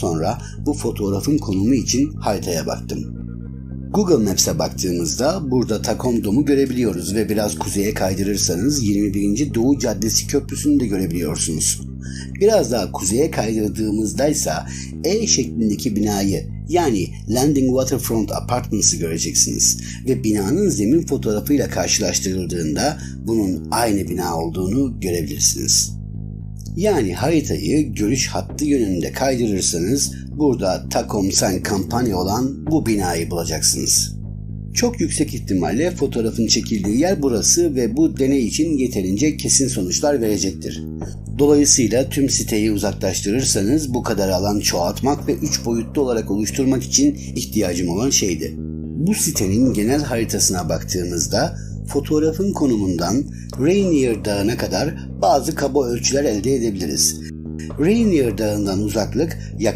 sonra bu fotoğrafın konumu için haritaya baktım. Google Maps'e baktığımızda burada Takomdom'u görebiliyoruz ve biraz kuzeye kaydırırsanız 21. Doğu Caddesi Köprüsü'nü de görebiliyorsunuz. Biraz daha kuzeye kaydırdığımızda ise E şeklindeki binayı yani Landing Waterfront Apartments'ı göreceksiniz ve binanın zemin fotoğrafıyla karşılaştırıldığında bunun aynı bina olduğunu görebilirsiniz. Yani haritayı görüş hattı yönünde kaydırırsanız burada Tacom Sen kampanya olan bu binayı bulacaksınız. Çok yüksek ihtimalle fotoğrafın çekildiği yer burası ve bu deney için yeterince kesin sonuçlar verecektir. Dolayısıyla tüm siteyi uzaklaştırırsanız bu kadar alan çoğaltmak ve 3 boyutlu olarak oluşturmak için ihtiyacım olan şeydi. Bu sitenin genel haritasına baktığımızda fotoğrafın konumundan Rainier Dağı'na kadar bazı kaba ölçüler elde edebiliriz. Rainier Dağı'ndan uzaklık yaklaşık